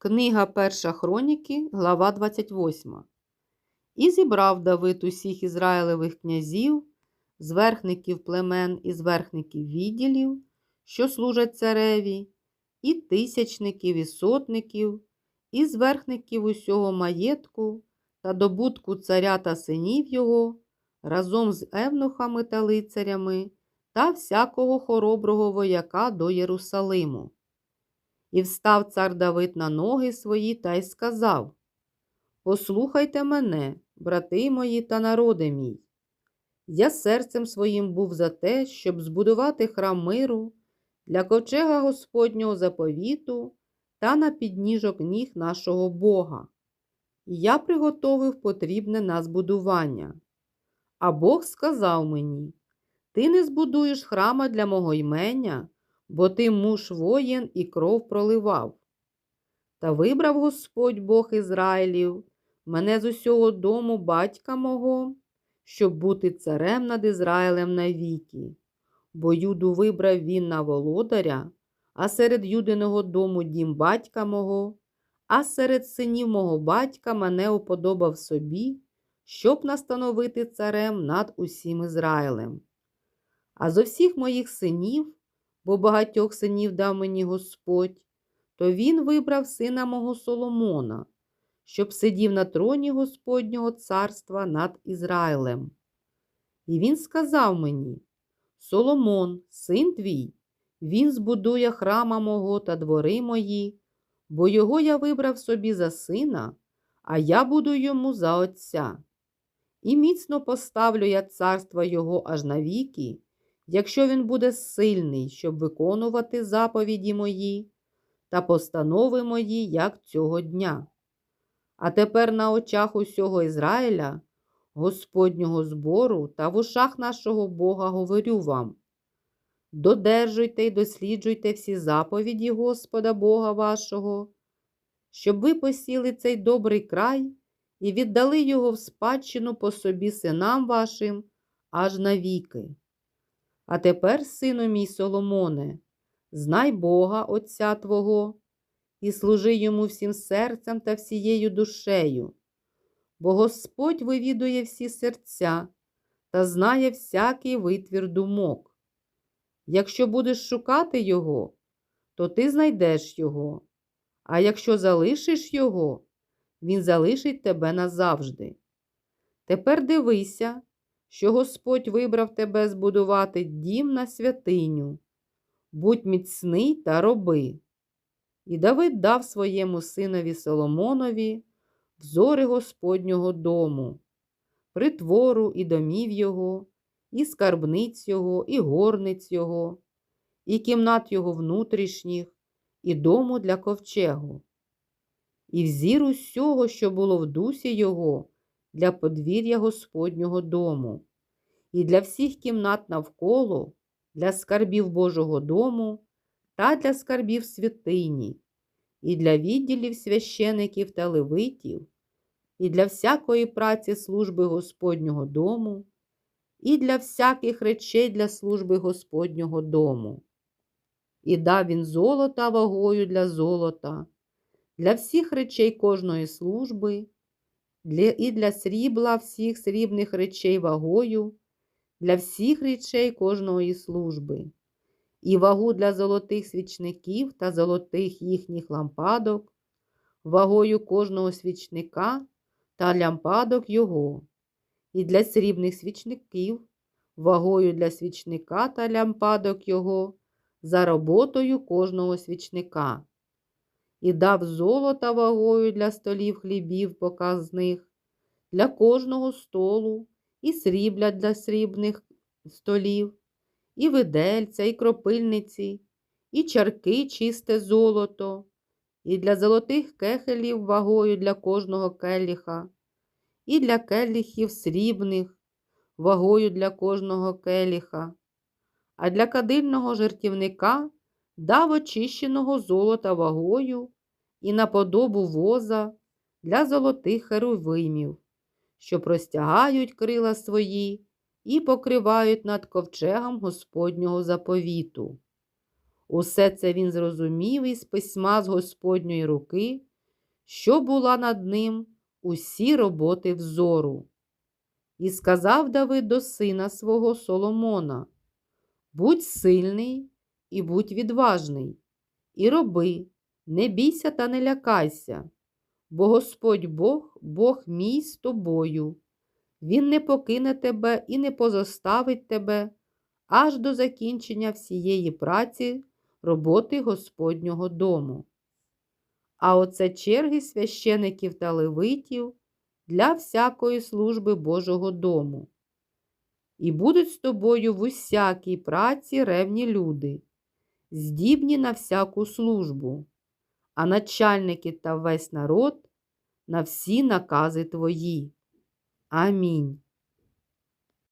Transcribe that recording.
Книга Перша Хроніки, глава 28. І зібрав Давид усіх Ізраїлевих князів, зверхників племен і зверхників відділів, що служать цареві, і тисячників, і сотників, і зверхників усього маєтку та добутку царя та синів його, разом з евнухами та лицарями та всякого хороброго вояка до Єрусалиму. І встав цар Давид на ноги свої та й сказав: Послухайте мене, брати мої та народи мій. Я серцем своїм був за те, щоб збудувати храм миру для ковчега Господнього заповіту та на підніжок ніг нашого Бога. І я приготовив потрібне на збудування. А Бог сказав мені: Ти не збудуєш храма для мого ймення, бо ти муж воєн і кров проливав. Та вибрав Господь Бог Ізраїлів, мене з усього дому батька мого, щоб бути царем над Ізраїлем навіки. Бо юду вибрав він на володаря, а серед юдиного дому дім батька мого, а серед синів мого батька мене уподобав собі, щоб настановити царем над усім Ізраїлем. А зо всіх моїх синів бо багатьох синів дав мені Господь, то він вибрав сина мого Соломона, щоб сидів на троні Господнього царства над Ізраїлем. І він сказав мені: Соломон, син твій, він збудує храма мого та двори мої, бо його я вибрав собі за сина, а я буду йому за отця. І міцно поставлю я царство його аж навіки, якщо він буде сильний, щоб виконувати заповіді мої та постанови мої, як цього дня. А тепер на очах усього Ізраїля, Господнього збору та в ушах нашого Бога говорю вам. Додержуйте й досліджуйте всі заповіді Господа Бога вашого, щоб ви посіли цей добрий край і віддали його в спадщину по собі синам вашим аж навіки. А тепер, сину мій Соломоне, знай Бога Отця Твого, і служи йому всім серцем та всією душею, бо Господь вивідує всі серця та знає всякий витвір думок. Якщо будеш шукати Його, то ти знайдеш Його, а якщо залишиш Його, Він залишить тебе назавжди. Тепер дивися що Господь вибрав тебе збудувати дім на святиню. Будь міцний та роби. І Давид дав своєму синові Соломонові взори Господнього дому, притвору і домів його, і скарбниць його, і горниць його, і кімнат його внутрішніх, і дому для ковчегу. І взір усього, що було в дусі його, для подвір'я Господнього дому, і для всіх кімнат навколо, для скарбів Божого дому та для скарбів святині, і для відділів священиків та левитів, і для всякої праці служби Господнього дому, і для всяких речей для служби Господнього дому. І дав він золота вагою для золота, для всіх речей кожної служби і для срібла всіх срібних речей вагою, для всіх речей кожної служби, і вагу для золотих свічників та золотих їхніх лампадок, вагою кожного свічника та лампадок його, і для срібних свічників, вагою для свічника та лямпадок його, за роботою кожного свічника. І дав золота вагою для столів хлібів показних, для кожного столу, і срібля для срібних столів, і видельця, і кропильниці, і чарки чисте золото, і для золотих кехелів вагою для кожного келіха, і для келіхів срібних, вагою для кожного келіха, а для кадильного жертівника дав очищеного золота вагою і на подобу воза для золотих херовимів, що простягають крила свої і покривають над ковчегом Господнього заповіту. Усе це він зрозумів із письма з Господньої руки, що була над ним усі роботи взору. І сказав Давид до сина свого Соломона: Будь сильний і будь відважний, і роби, не бійся та не лякайся, бо Господь Бог, Бог мій з тобою. Він не покине тебе і не позоставить тебе аж до закінчення всієї праці роботи Господнього дому. А оце черги священиків та левитів для всякої служби Божого дому. І будуть з тобою в усякій праці ревні люди, здібні на всяку службу, а начальники та весь народ на всі накази твої. Амінь.